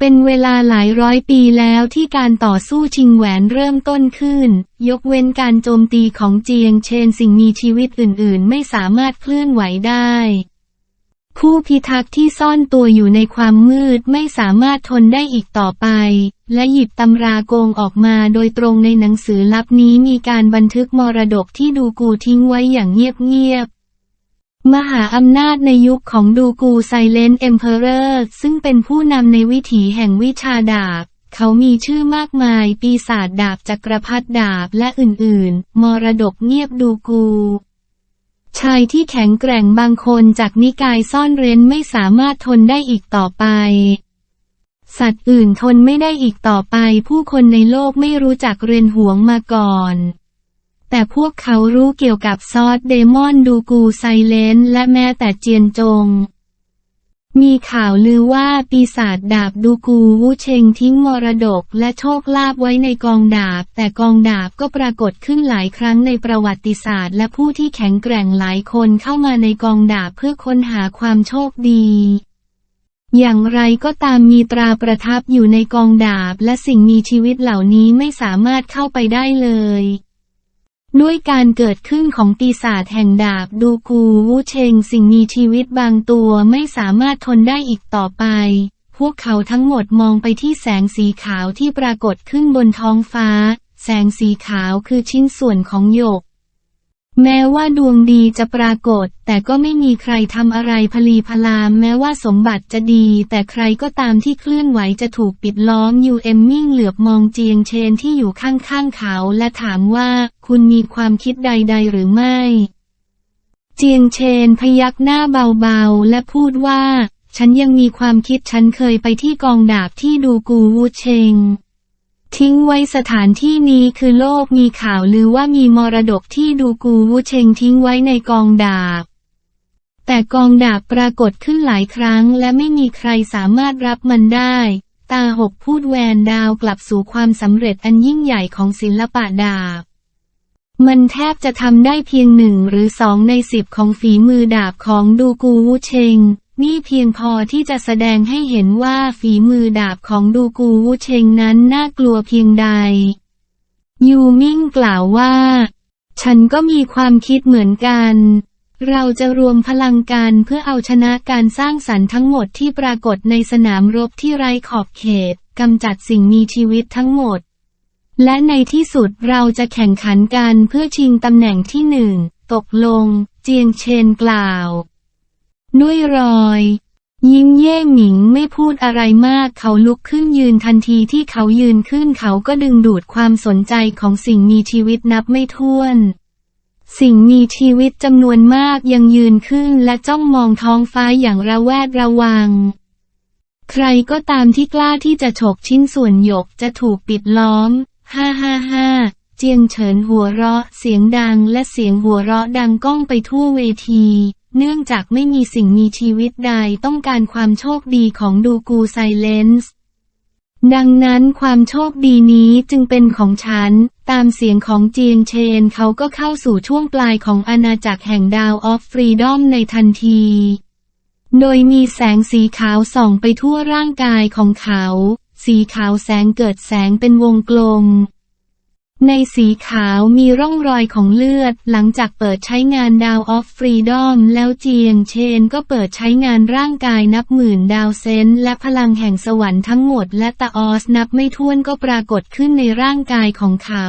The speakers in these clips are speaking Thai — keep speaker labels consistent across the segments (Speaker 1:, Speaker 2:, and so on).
Speaker 1: เป็นเวลาหลายร้อยปีแล้วที่การต่อสู้ชิงแหวนเริ่มต้นขึ้น ยกเว้นการโจมตีของเจียงเชนสิ่งมีชีวิตอื่นๆ ไม่สามารถเคลื่อนไหวได้ ผู้พิทักษ์ที่ซ่อนตัวอยู่ในความมืดไม่สามารถทนได้อีกต่อไป และหยิบตำราโกงออกมาโดยตรงในหนังสือลับนี้มีการบันทึกมรดกที่ดูกูทิ้งไว้อย่างเงียบๆ มหาอำนาจในยุคของดูกูไซเลนเอ็มเพอเรอร์ซึ่งเป็นผู้นำในวิถีแห่งวิชาดาบ เขามีชื่อมากมาย ปีศาจดาบจักรพรรดิดาบและอื่นๆ มรดกเงียบดูกู ชายที่แข็งแกร่งบางคนจากนิกายซ่อนเร้นไม่สามารถทนได้อีกต่อไป สัตว์อื่นทนไม่ได้อีกต่อไป ผู้คนในโลกไม่รู้จักเรียนหวงมาก่อน แต่พวกเขารู้เกี่ยวกับซอสเดมอนดูกูไซเลนและแม้แต่เจียนจง มีข่าวลือว่าปีศาจดาบดูกูวูเชงทิ้งมรดกและโชคลาภไว้ในกองดาบ แต่กองดาบก็ปรากฏขึ้นหลายครั้งในประวัติศาสตร์ และผู้ที่แข็งแกร่งหลายคนเข้ามาในกองดาบเพื่อค้นหาความโชคดีอย่างไรก็ตามมีตราประทับอยู่ในกองดาบและสิ่งมีชีวิตเหล่านี้ไม่สามารถเข้าไปได้เลย ด้วยการเกิดขึ้นของปีศาจแห่งดาบดูกูวูเชงสิ่งมีชีวิตบางตัวไม่สามารถทนได้อีกต่อไป พวกเขาทั้งหมดมองไปที่แสงสีขาวที่ปรากฏขึ้นบนท้องฟ้า แสงสีขาวคือชิ้นส่วนของหยก แม้ว่าดวงดีจะปรากฏ แต่ก็ไม่มีใครทำอะไรพลีพลาม แม้ว่าสมบัติจะดี แต่ใครก็ตามที่เคลื่อนไหวจะถูกปิดล้อมยูเอมมิ่งเหลือบมองเจียงเชนที่อยู่ข้างๆเขา และถามว่า คุณมีความคิดใดๆหรือไม่ เจียงเชนพยักหน้าเบาๆ และพูดว่า ฉันยังมีความคิดฉันเคยไปที่กองดาบที่ดูกูวูเชง ทิ้งไว้สถานที่นี้คือโลกมีข่าวลือว่ามีมรดกที่ดูกูวูเชงทิ้งไว้ในกองดาบ แต่กองดาบปรากฏขึ้นหลายครั้งและไม่มีใครสามารถรับมันได้ ตาหกพูดแวนดาวกลับสู่ความสำเร็จอันยิ่งใหญ่ของศิลปะดาบ มันแทบจะทำได้เพียงหนึ่งหรือสองในสิบของฝีมือดาบของดูกูวูเชง นี่เพียงพอที่จะแสดงให้เห็นว่าฝีมือดาบของดูกูวูเชงนั้นน่ากลัวเพียงใด ยูมิ่งกล่าวว่า ฉันก็มีความคิดเหมือนกัน เราจะรวมพลังกันเพื่อเอาชนะการสร้างสรรค์ทั้งหมดที่ปรากฏในสนามรบที่ไร้ขอบเขตกำจัดสิ่งมีชีวิตทั้งหมด และในที่สุดเราจะแข่งขันกันเพื่อชิงตำแหน่งที่หนึ่ง ตกลง เจียงเชนกล่าว ด้วยรอย ยิ้มเย่หมิงไม่พูดอะไรมากเขาลุกขึ้นยืนทันทีที่เขายืนขึ้นเขาก็ดึงดูดความสนใจของสิ่งมีชีวิตนับไม่ถ้วน สิ่งมีชีวิตจำนวนมากยังยืนขึ้นและจ้องมองท้องฟ้าอย่างระแวดระวัง ใครก็ตามที่กล้าที่จะฉกชิ้นส่วนหยกจะถูกปิดล้อม ฮ่าฮ่าฮ่าเจียงเฉินหัวเราะ เสียงดังและเสียงหัวเราะดังก้องไปทั่วเวที เนื่องจากไม่มีสิ่งมีชีวิตใดต้องการความโชคดีของดูกูไซเลนส์ดังนั้นความโชคดีนี้จึงเป็นของฉัน ตามเสียงของเจียงเชนเขาก็เข้าสู่ช่วงปลายของอาณาจักรแห่งดาวออฟฟรีดอมในทันที โดยมีแสงสีขาวส่องไปทั่วร่างกายของเขา สีขาวแสงเกิดแสงเป็นวงกลม ในสีขาวมีร่องรอยของเลือด หลังจากเปิดใช้งานดาวออฟฟรีดอมแล้วเจียงเชนก็เปิดใช้งานร่างกายนับหมื่นดาวเซนและพลังแห่งสวรรค์ทั้งหมดและตาออสนับไม่ถ้วนก็ปรากฏขึ้นในร่างกายของเขา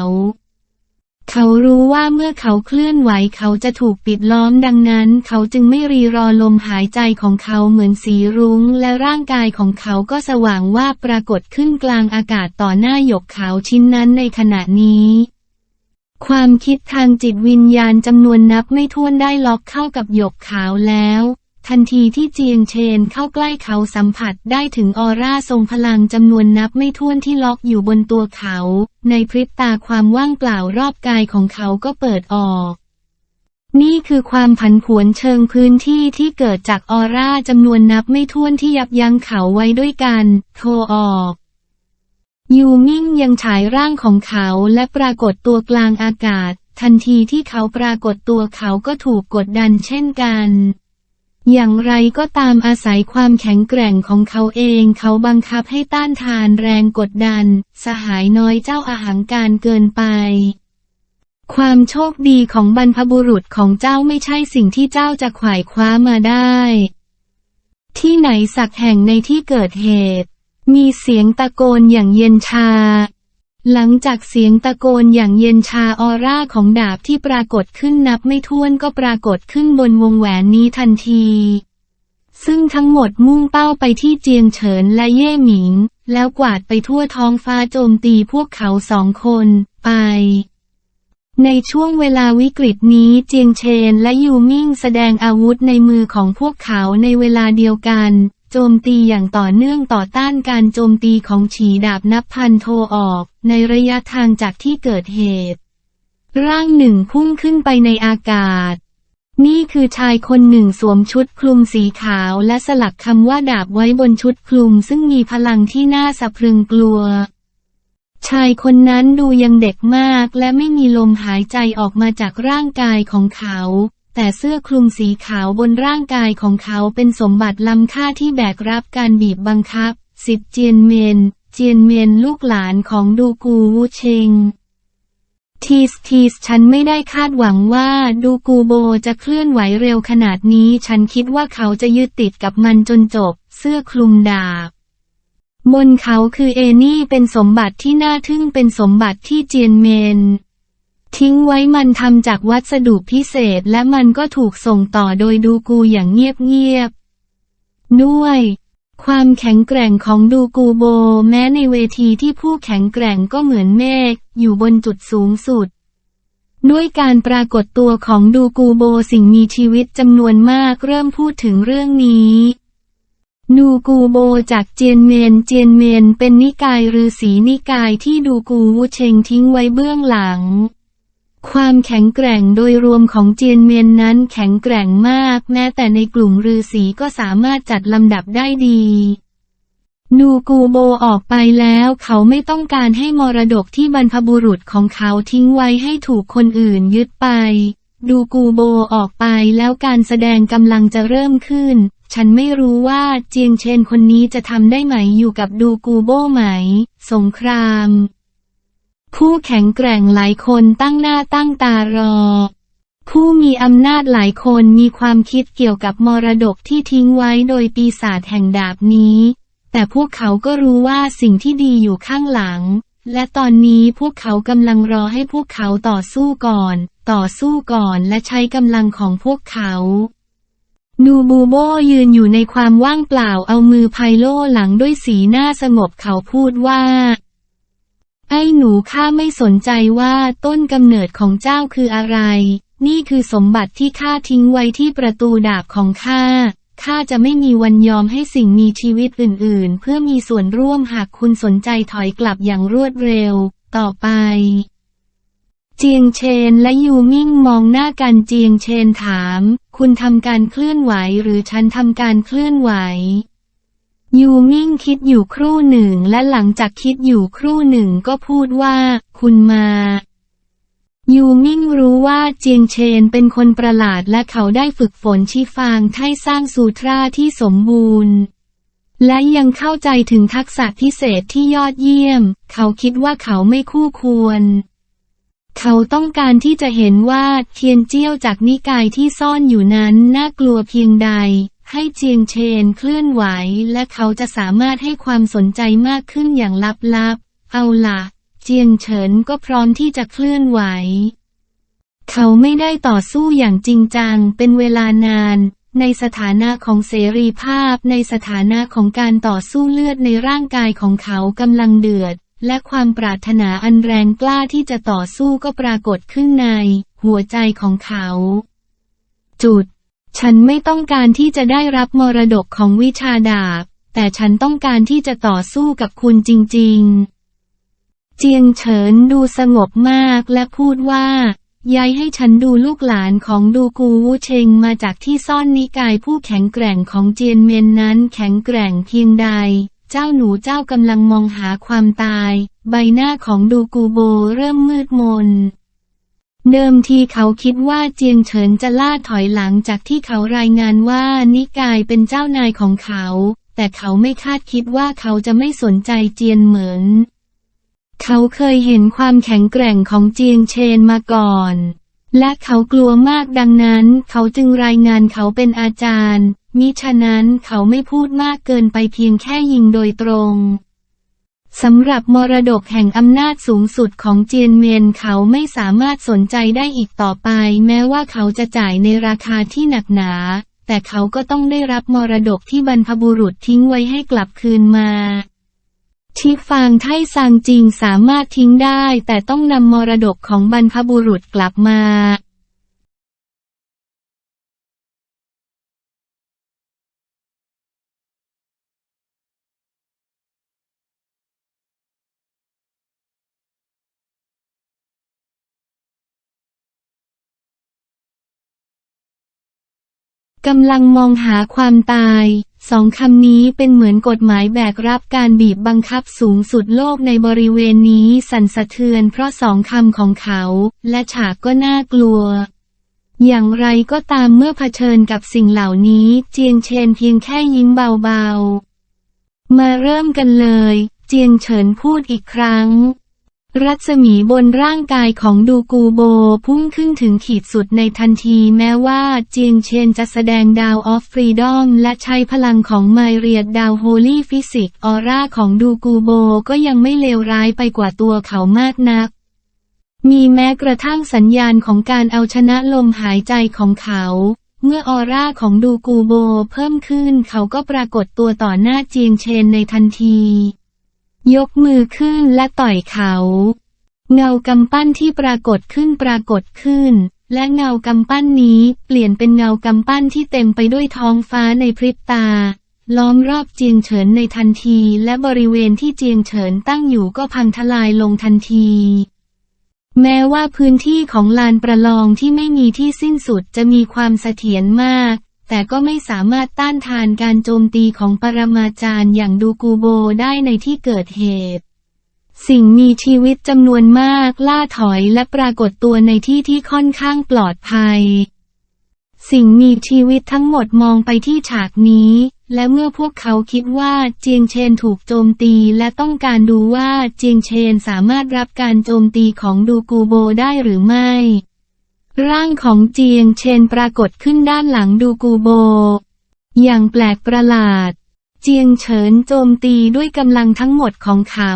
Speaker 1: เขารู้ว่าเมื่อเขาเคลื่อนไหวเขาจะถูกปิดล้อมดังนั้น เขาจึงไม่รีรอลมหายใจของเขาเหมือนสีรุ้ง และร่างกายของเขาก็สว่างว่าปรากฏขึ้นกลางอากาศต่อหน้าหยกขาวชิ้นนั้นในขณะนี้ ความคิดทางจิตวิญญาณจำนวนนับไม่ถ้วนได้ล็อกเข้ากับหยกขาวแล้ว ทันทีที่เจียงเชนเข้าใกล้เขาสัมผัสได้ถึงออร่าทรงพลังจำนวนนับไม่ถ้วนที่ล็อกอยู่บนตัวเขา ในพริบตาความว่างเปล่ารอบกายของเขาก็เปิดออก นี่คือความผันผวนเชิงพื้นที่ที่เกิดจากออร่าจำนวนนับไม่ถ้วนที่ยับยั้งเขาไว้ด้วยกันโทรออกยูมิ่งยังฉายร่างของเขาและปรากฏตัวกลางอากาศ ทันทีที่เขาปรากฏตัวเขาก็ถูกกดดันเช่นกัน อย่างไรก็ตามอาศัยความแข็งแกร่งของเขาเองเขาบังคับให้ต้านทานแรงกดดัน สหายน้อยเจ้าอาหังการเกินไป ความโชคดีของบรรพบุรุษของเจ้าไม่ใช่สิ่งที่เจ้าจะขวายคว้ามาได้ ที่ไหนสักแห่งในที่เกิดเหตุ มีเสียงตะโกนอย่างเย็นชา หลังจากเสียงตะโกนอย่างเย็นชาออร่าของดาบที่ปรากฏขึ้นนับไม่ถ้วนก็ปรากฏขึ้นบนวงแหวนนี้ทันที ซึ่งทั้งหมดมุ่งเป้าไปที่เจียงเฉินและเย่หมิง แล้วกวาดไปทั่วท้องฟ้าโจมตีพวกเขาสองคนไป ในช่วงเวลาวิกฤตนี้เจียงเชนและยูมิ่งแสดงอาวุธในมือของพวกเขาในเวลาเดียวกัน โจมตีอย่างต่อเนื่องต่อต้านการโจมตีของฉีดาบนับพันโทออก ในระยะทางจากที่เกิดเหตุ ร่างหนึ่งพุ่งขึ้นไปในอากาศ นี่คือชายคนหนึ่งสวมชุดคลุมสีขาวและสลักคำว่าดาบไว้บนชุดคลุมซึ่งมีพลังที่น่าสะพรึงกลัว ชายคนนั้นดูยังเด็กมากและไม่มีลมหายใจออกมาจากร่างกายของเขา แต่เสื้อคลุมสีขาวบนร่างกายของเขาเป็นสมบัติล้ำค่าที่แบกรับการบีบบังคับ สิทธิ์เจียนเมน เจียนเมนลูกหลานของดูกูวูเชง ทีสทีสฉันไม่ได้คาดหวังว่าดูกูโบจะเคลื่อนไหวเร็วขนาดนี้ ฉันคิดว่าเขาจะยึดติดกับมันจนจบ เสื้อคลุมดาบบนเขาคือเอนี่เป็นสมบัติที่น่าทึ่งเป็นสมบัติที่เจียนเมน ทิ้งไว้มันทำจากวัสดุพิเศษและมันก็ถูกส่งต่อโดยดูกูอย่างเงียบๆ ด้วย ความแข็งแกร่งของดูกูโบ แม้ในเวทีที่ผู้แข็งแกร่งก็เหมือนเมฆอยู่บนจุดสูงสุด ด้วยการปรากฏตัวของดูกูโบสิ่งมีชีวิตจำนวนมากเริ่มพูดถึงเรื่องนี้นูกูโบจากเจียนเมน เจียนเมนเป็นนิกายฤาษีนิกายที่ดูกูวูเชงทิ้งไว้เบื้องหลัง ความแข็งแกร่งโดยรวมของเจียนเมียนนั้นแข็งแกร่งมาก แม้แต่ในกลุ่มฤาษีก็สามารถจัดลำดับได้ดีนูกูโบออกไปแล้วเขาไม่ต้องการให้มรดกที่บรรพบุรุษของเขาทิ้งไว้ให้ถูกคนอื่นยึดไป ดูกูโบออกไปแล้วการแสดงกำลังจะเริ่มขึ้น ฉันไม่รู้ว่าเจียงเชนคนนี้จะทำได้ไหมอยู่กับดูกูโบไหม สงคราม ผู้แข็งแกร่งหลายคนตั้งหน้าตั้งตารอ ผู้มีอำนาจหลายคนมีความคิดเกี่ยวกับมรดกที่ทิ้งไว้โดยปีศาจแห่งดาบนี้ แต่พวกเขาก็รู้ว่าสิ่งที่ดีอยู่ข้างหลัง และตอนนี้พวกเขากำลังรอให้พวกเขาต่อสู้ก่อน ต่อสู้ก่อนและใช้กำลังของพวกเขานูบูโบยืนอยู่ในความว่างเปล่าเอามือไพโล่หลังด้วยสีหน้าสงบเขาพูดว่า ไอ้หนูข้าไม่สนใจว่าต้นกำเนิดของเจ้าคืออะไร นี่คือสมบัติที่ข้าทิ้งไว้ที่ประตูดาบของข้า ข้าจะไม่มีวันยอมให้สิ่งมีชีวิตอื่นๆ เพื่อมีส่วนร่วมหากคุณสนใจถอยกลับอย่างรวดเร็ว ต่อไป เจียงเชนและยูมิ่งมองหน้ากันเจียงเชนถาม คุณทำการเคลื่อนไหวหรือฉันทำการเคลื่อนไหว ยูมิ่งคิดอยู่ครู่หนึ่งและหลังจากคิดอยู่ครู่หนึ่งก็พูดว่า คุณมา ยูมิ่งรู้ว่าเจียงเชนเป็นคนประหลาดและเขาได้ฝึกฝนชีฟางไท่สร้างสูตราที่สมบูรณ์ และยังเข้าใจถึงทักษะพิเศษที่ยอดเยี่ยม เขาคิดว่าเขาไม่คู่ควร เขาต้องการที่จะเห็นว่าเทียนเจี้ยวจากนิกายที่ซ่อนอยู่นั้นน่ากลัวเพียงใด ให้เจียงเชนเคลื่อนไหว และเขาจะสามารถให้ความสนใจมากขึ้นอย่างลับๆ เอาล่ะ เจียงเฉินก็พร้อมที่จะเคลื่อนไหว เขาไม่ได้ต่อสู้อย่างจริงจังเป็นเวลานาน ในสถานะของเสรีภาพ ในสถานะของการต่อสู้เลือดในร่างกายของเขากำลังเดือด และความปรารถนาอันแรงกล้าที่จะต่อสู้ก็ปรากฏขึ้นใน หัวใจของเขา จุด ฉันไม่ต้องการที่จะได้รับมรดกของวิชาดาบ แต่ฉันต้องการที่จะต่อสู้กับคุณจริง ๆ เจียงเฉินดูสงบมากและพูดว่า ย้ายให้ฉันดูลูกหลานของดูกูวูเชงมาจากที่ซ่อนนิกายผู้แข็งแกร่งของเจียนเมนนั้นแข็งแกร่งเพียงใด เจ้าหนูเจ้ากำลังมองหาความตาย ใบหน้าของดูกูโบเริ่มมืดมน เดิมทีเขาคิดว่าเจียงเฉินจะล่าถอยหลังจากที่เขารายงานว่านิกายเป็นเจ้านายของเขา แต่เขาไม่คาดคิดว่าเขาจะไม่สนใจเจียนเหมินเขาเคยเห็นความแข็งแกร่งของเจียงเชนมาก่อน และเขากลัวมากดังนั้น เขาจึงรายงานเขาเป็นอาจารย์ มิฉะนั้นเขาไม่พูดมากเกินไปเพียงแค่ยิงโดยตรง สำหรับมรดกแห่งอำนาจสูงสุดของเจียนเมียนเขาไม่สามารถสนใจได้อีกต่อไป แม้ว่าเขาจะจ่ายในราคาที่หนักหนา แต่เขาก็ต้องได้รับมรดกที่บรรพบุรุษทิ้งไว้ให้กลับคืนมาที่ฟางไทซางจริงสามารถทิ้งได้ แต่ต้องนำมรดกของบรรพบุรุษกลับมา กำลังมองหาความตาย สองคำนี้เป็นเหมือนกฎหมายแบกรับการบีบบังคับสูงสุดโลกในบริเวณนี้สั่นสะเทือนเพราะสองคำของเขา และฉากก็น่ากลัวอย่างไรก็ตามเมื่อเผชิญกับสิ่งเหล่านี้ เจียงเชนเพียงแค่ยิ้มเบาๆ มาเริ่มกันเลย เจียงเฉินพูดอีกครั้ง รัศมีบนร่างกายของดูกูโบพุ่งขึ้นถึงขีดสุดในทันทีแม้ว่าเจียงเชนจะแสดงดาวออฟฟรีดอมและใช้พลังของไมเรียดดาวโฮลี่ฟิสิกออร่าของดูกูโบก็ยังไม่เลวร้ายไปกว่าตัวเขามากนัก มีแม้กระทั่งสัญญาณของการเอาชนะลมหายใจของเขา เมื่อออร่าของดูกูโบเพิ่มขึ้นเขาก็ปรากฏตัวต่อหน้าเจียงเชนในทันที ยกมือขึ้นและต่อยเขา เงากำปั้นที่ปรากฏขึ้นปรากฏขึ้น และเงากำปั้นนี้เปลี่ยนเป็นเงากำปั้นที่เต็มไปด้วยท้องฟ้าในพริบตา ล้อมรอบเจียงเฉินในทันทีและบริเวณที่เจียงเฉินตั้งอยู่ก็พังทลายลงทันทีแม้ว่าพื้นที่ของลานประลองที่ไม่มีที่สิ้นสุดจะมีความเสถียรมาก แต่ก็ไม่สามารถต้านทานการโจมตีของปรมาจารย์อย่างดูกูโบได้ในที่เกิดเหตุ สิ่งมีชีวิตจำนวนมากล่าถอยและปรากฏตัวในที่ที่ค่อนข้างปลอดภัย สิ่งมีชีวิตทั้งหมดมองไปที่ฉากนี้ และเมื่อพวกเขาคิดว่าเจียงเชนถูกโจมตีและต้องการดูว่าเจียงเชนสามารถรับการโจมตีของดูกูโบได้หรือไม่ ร่างของเจียงเชนปรากฏขึ้นด้านหลังดูกูโบ อย่างแปลกประหลาด เจียงเฉินโจมตีด้วยกำลังทั้งหมดของเขา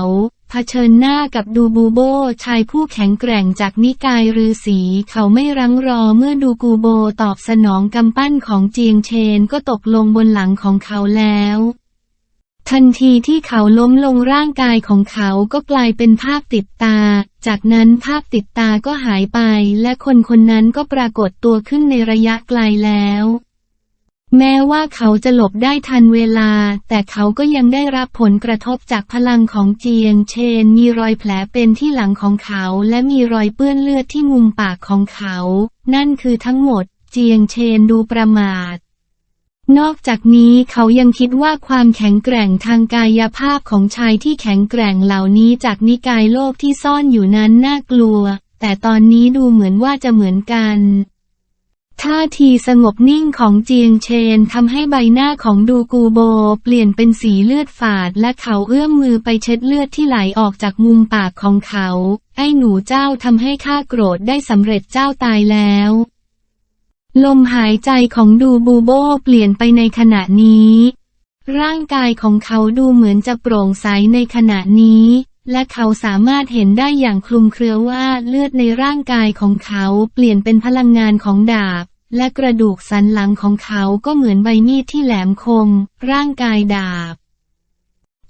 Speaker 1: เผชิญหน้ากับดูบูโบชายผู้แข็งแกร่งจากนิกายฤาษีเขาไม่รั้งรอเมื่อดูกูโบตอบสนองกำปั้นของเจียงเชนก็ตกลงบนหลังของเขาแล้ว ทันทีที่เขาล้มลงร่างกายของเขาก็กลายเป็นภาพติดตา จากนั้นภาพติดตาก็หายไป และคนคนนั้นก็ปรากฏตัวขึ้นในระยะไกลแล้ว แม้ว่าเขาจะหลบได้ทันเวลา แต่เขาก็ยังได้รับผลกระทบจากพลังของเจียงเชน มีรอยแผลเป็นที่หลังของเขาและมีรอยเปื้อนเลือดที่มุมปากของเขา นั่นคือทั้งหมด เจียงเชนดูประมาท นอกจากนี้เขายังคิดว่าความแข็งแกร่งทางกายภาพของชายที่แข็งแกร่งเหล่านี้จากนิกายโลกที่ซ่อนอยู่นั้นน่ากลัว แต่ตอนนี้ดูเหมือนว่าจะเหมือนกันท่าทีสงบนิ่งของเจียงเชนทำให้ใบหน้าของดูกูโบ เปลี่ยนเป็นสีเลือดฝาด และเขาเอื้อมมือไปเช็ดเลือดที่ไหลออกจากมุมปากของเขา ไอ้หนูเจ้าทำให้ข้าโกรธได้สำเร็จเจ้าตายแล้ว ลมหายใจของดูบูโบเปลี่ยนไปในขณะนี้ ร่างกายของเขาดูเหมือนจะโปร่งใสในขณะนี้ และเขาสามารถเห็นได้อย่างคลุมเครือว่าเลือดในร่างกายของเขาเปลี่ยนเป็นพลังงานของดาบ และกระดูกสันหลังของเขาก็เหมือนใบมีดที่แหลมคม ร่างกายดาบ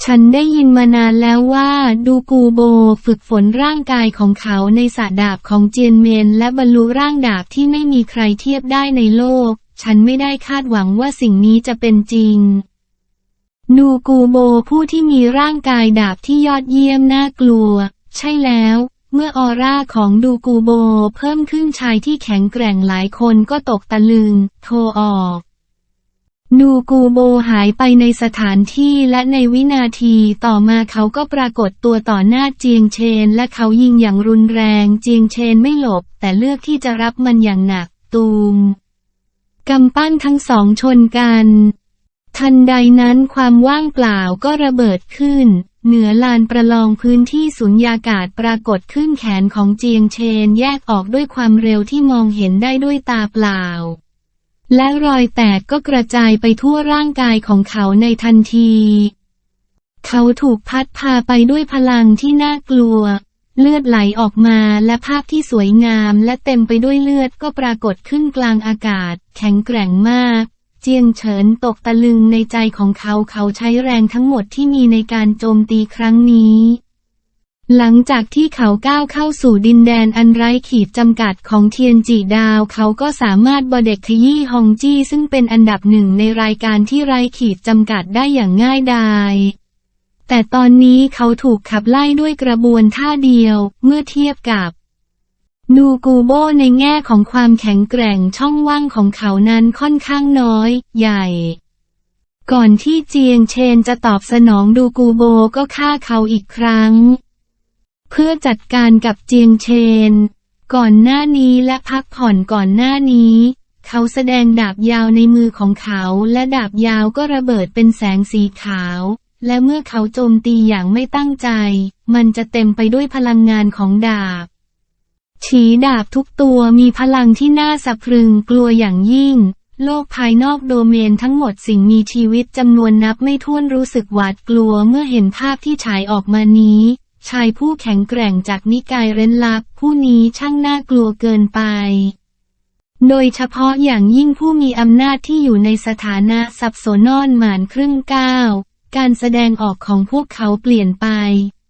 Speaker 1: ฉันได้ยินมานานแล้วว่าดูกูโบฝึกฝนร่างกายของเขาในสระดาบของเจียนเมน และบรรลุร่างดาบที่ไม่มีใครเทียบได้ในโลก ฉันไม่ได้คาดหวังว่าสิ่งนี้จะเป็นจริง ดูกูโบผู้ที่มีร่างกายดาบที่ยอดเยี่ยมน่ากลัว ใช่แล้ว เมื่อออร่าของดูกูโบเพิ่มขึ้นชายที่แข็งแกร่งหลายคนก็ตกตะลึง โทรออก ดูกูโบหายไปในสถานที่และในวินาทีต่อมาเขาก็ปรากฏตัวต่อหน้าเจียงเชน และเขายิงอย่างรุนแรง เจียงเชนไม่หลบ แต่เลือกที่จะรับมันอย่างหนักตูมกำปั้นทั้งสองชนกัน ทันใดนั้นความว่างเปล่าก็ระเบิดขึ้น เหนือลานประลองพื้นที่สุญญากาศปรากฏขึ้นแขนของเจียงเชน แยกออกด้วยความเร็วที่มองเห็นได้ด้วยตาเปล่า และรอยแตกก็กระจายไปทั่วร่างกายของเขาในทันที เขาถูกพัดพาไปด้วยพลังที่น่ากลัว เลือดไหลออกมาและภาพที่สวยงามและเต็มไปด้วยเลือดก็ปรากฏขึ้นกลางอากาศ แข็งแกร่งมาก เจียงเฉินตกตะลึงในใจของเขาเขาใช้แรงทั้งหมดที่มีในการโจมตีครั้งนี้ หลังจากที่เขาก้าวเข้าสู่ดินแดนอันไร้ขีดจำกัดของเทียนจีดาว เขาก็สามารถบอเด็กขยี้ฮองจี้ซึ่งเป็นอันดับหนึ่งในรายการที่ไร้ขีดจำกัดได้อย่างง่ายดายแต่ตอนนี้เขาถูกขับไล่ด้วยกระบวนท่าเดียวเมื่อเทียบกับดูกูโบในแง่ของความแข็งแกร่งช่องว่างของเขานั้นค่อนข้างน้อย ใหญ่ก่อนที่เจียงเชนจะตอบสนองดูกูโบก็ฆ่าเขาอีกครั้ง เพื่อจัดการกับเจียงเชน ก่อนหน้านี้และพักผ่อนก่อนหน้านี้ เขาแสดงดาบยาวในมือของเขาและดาบยาวก็ระเบิดเป็นแสงสีขาว และเมื่อเขาโจมตีอย่างไม่ตั้งใจ มันจะเต็มไปด้วยพลังงานของดาบ ฉีดาบทุกตัวมีพลังที่น่าสะพรึงกลัวอย่างยิ่งโลกภายนอกโดเมนทั้งหมดสิ่งมีชีวิตจำนวนนับไม่ถ้วนรู้สึกหวาดกลัวเมื่อเห็นภาพที่ฉายออกมานี้ ชายผู้แข็งแกร่งจากนิกายเร้นลับ ผู้นี้ช่างน่ากลัวเกินไป โดยเฉพาะอย่างยิ่งผู้มีอำนาจที่อยู่ในสถานะสับสนนอนหมานครึ่งก้าว การแสดงออกของพวกเขาเปลี่ยนไป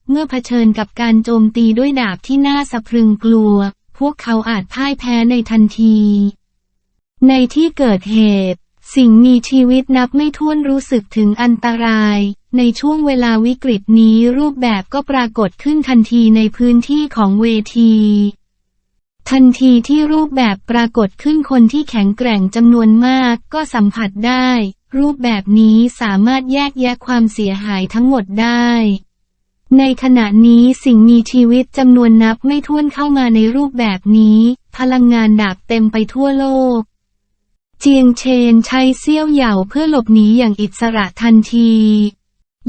Speaker 1: เมื่อเผชิญกับการโจมตีด้วยดาบที่น่าสะพรึงกลัว พวกเขาอาจพ่ายแพ้ในทันที ในที่เกิดเหตุ สิ่งมีชีวิตนับไม่ถ้วนรู้สึกถึงอันตราย ในช่วงเวลาวิกฤตนี้รูปแบบก็ปรากฏขึ้นทันทีในพื้นที่ของเวที ทันทีที่รูปแบบปรากฏขึ้นคนที่แข็งแกร่งจำนวนมากก็สัมผัสได้ รูปแบบนี้สามารถแยกแยะความเสียหายทั้งหมดได้ ในขณะนี้สิ่งมีชีวิตจำนวนนับไม่ถ้วนเข้ามาในรูปแบบนี้ พลังงานดาบเต็มไปทั่วโลก เจียงเชนใช้เสี้ยวเหย่าเพื่อหลบหนีอย่างอิสระทันที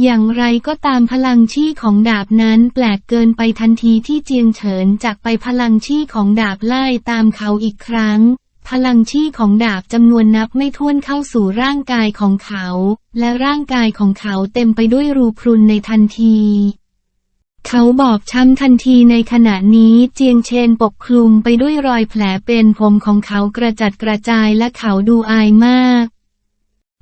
Speaker 1: อย่างไรก็ตามพลังชี่ของดาบนั้นแปลกเกินไปทันทีที่เจียงเฉินจากไปพลังชี่ของดาบไล่ตามเขาอีกครั้ง พลังชี่ของดาบจำนวนนับไม่ถ้วนเข้าสู่ร่างกายของเขา และร่างกายของเขาเต็มไปด้วยรูพรุนในทันที เขาบอบช้ำทันทีในขณะนี้เจียงเชนปกคลุมไปด้วยรอยแผลเป็นผมของเขากระจัดกระจายและเขาดูอายมาก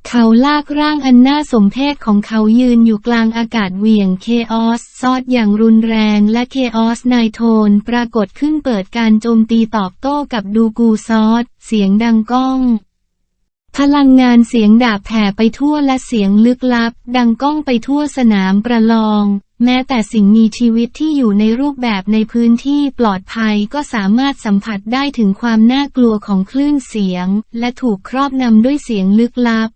Speaker 1: เขาลากร่างอันน่าสมเพชของเขายืนอยู่กลางอากาศเหวี่ยงเคออสซอดอย่างรุนแรงและเคออสไนโทนปรากฏขึ้นเปิดการโจมตีตอบโต้กับดูกูซอสเสียงดังก้องพลังงานเสียงดาบแผ่ไปทั่วและเสียงลึกลับ ดังก้องไปทั่วสนามประลอง แม้แต่สิ่งมีชีวิตที่อยู่ในรูปแบบในพื้นที่ปลอดภัยก็สามารถสัมผัสได้ถึงความน่ากลัวของคลื่นเสียง และถูกครอบงำด้วยเสียงลึกลับ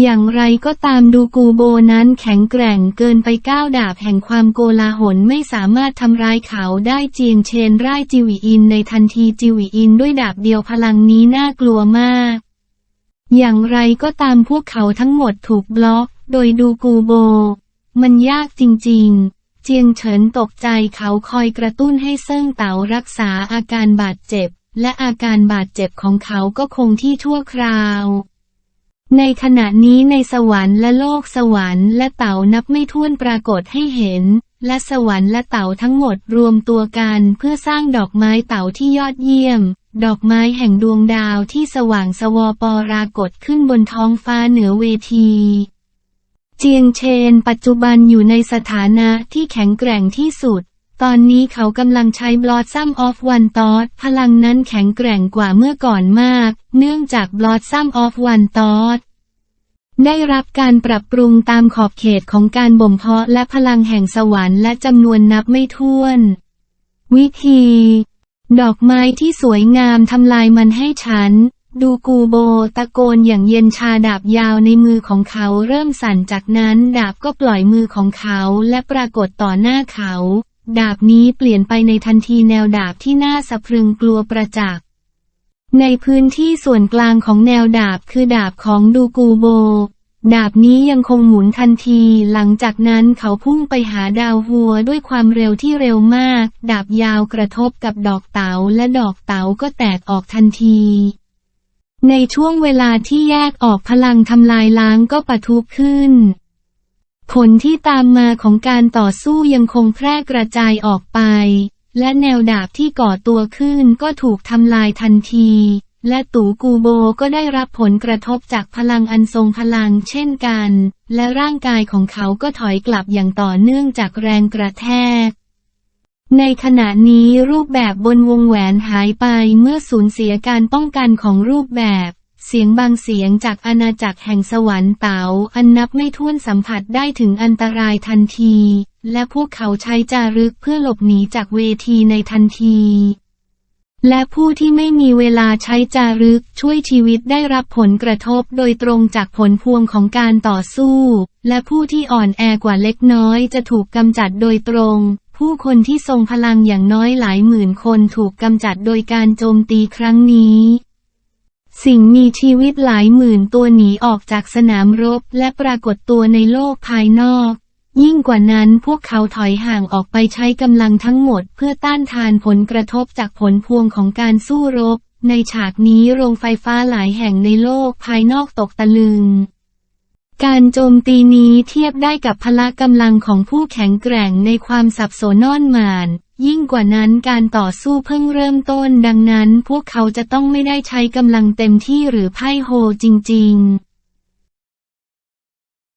Speaker 1: อย่างไรก็ตามดูกูโบนั้นแข็งแกร่งเกินไปก้าวดาบแห่งความโกลาหลไม่สามารถทำร้ายเขาได้เจียงเชนไร่จิวิอินในทันทีจิวิอินด้วยดาบเดียวพลังนี้น่ากลัวมาก อย่างไรก็ตามพวกเขาทั้งหมดถูกบล็อก โดยดูกูโบ มันยากจริงๆ เจียงเฉินตกใจเขาคอยกระตุ้นให้เซิ่งเต๋ารักษาอาการบาดเจ็บ และอาการบาดเจ็บของเขาก็คงที่ชั่วคราว ในขณะนี้ในสวรรค์และโลกสวรรค์และเต่านับไม่ถ้วนปรากฏให้เห็น และสวรรค์และเต่าทั้งหมดรวมตัวกันเพื่อสร้างดอกไม้เต่าที่ยอดเยี่ยม ดอกไม้แห่งดวงดาวที่สว่างสวอปรากฏขึ้นบนท้องฟ้าเหนือเวที เจียงเชน ปัจจุบันอยู่ในสถานะที่แข็งแกร่งที่สุด ตอนนี้เขากำลังใช้บลอ s ซัมออฟวันตอ t พลังนั้นแข็งแกร่งกว่าเมื่อก่อนมาก เนื่องจากบลอ s ซัมออฟวันตอ t ได้รับการปรับปรุงตามขอบเขตของการบ่มเพาะและพลังแห่งสวรรค์และจำนวนนับไม่ถ้วน วิธี ดอกไม้ที่สวยงามทำลายมันให้ฉัน ดูกูโบตะโกนอย่างเย็นชาดาบยาวในมือของเขาเริ่มสั่นจากนั้นดาบก็ปล่อยมือของเขาและปรากฏต่อหน้าเขา ดาบนี้เปลี่ยนไปในทันทีแนวดาบที่น่าสะพรึงกลัวประจักษ์ในพื้นที่ส่วนกลางของแนวดาบคือดาบของดูกูโบ ดาบนี้ยังคงหมุนทันที หลังจากนั้นเขาพุ่งไปหาดาวหัวด้วยความเร็วที่เร็วมาก ดาบยาวกระทบกับดอกเต๋าและดอกเต๋าก็แตกออกทันที ในช่วงเวลาที่แยกออกพลังทำลายล้างก็ปะทุขึ้น ผลที่ตามมาของการต่อสู้ยังคงแพร่กระจายออกไป และแนวดาบที่ก่อตัวขึ้นก็ถูกทำลายทันที และตูกูโบก็ได้รับผลกระทบจากพลังอันทรงพลังเช่นกัน และร่างกายของเขาก็ถอยกลับอย่างต่อเนื่องจากแรงกระแทก ในขณะนี้รูปแบบบนวงแหวนหายไปเมื่อสูญเสียการป้องกันของรูปแบบ เสียงบางเสียงจากอาณาจักรแห่งสวรรค์เต๋าอันนับไม่ถ้วนสัมผัสได้ถึงอันตรายทันที และพวกเขาใช้จารึกเพื่อหลบหนีจากเวทีในทันที และผู้ที่ไม่มีเวลาใช้จารึกช่วยชีวิตได้รับผลกระทบโดยตรงจากผลพวงของการต่อสู้ และผู้ที่อ่อนแอกว่าเล็กน้อยจะถูกกำจัดโดยตรง ผู้คนที่ทรงพลังอย่างน้อยหลายหมื่นคนถูกกำจัดโดยการโจมตีครั้งนี้ สิ่งมีชีวิตหลายหมื่นตัวหนีออกจากสนามรบและปรากฏตัวในโลกภายนอก ยิ่งกว่านั้นพวกเขาถอยห่างออกไปใช้กำลังทั้งหมดเพื่อต้านทานผลกระทบจากผลพวงของการสู้รบ ในฉากนี้โรงไฟฟ้าหลายแห่งในโลกภายนอกตกตะลึง การโจมตีนี้เทียบได้กับพละกำลังของผู้แข็งแกร่งในความสับสนน่อนหมาน ยิ่งกว่านั้นการต่อสู้เพิ่งเริ่มต้นดังนั้นพวกเขาจะต้องไม่ได้ใช้กำลังเต็มที่หรือไพ่โฮจริง ๆ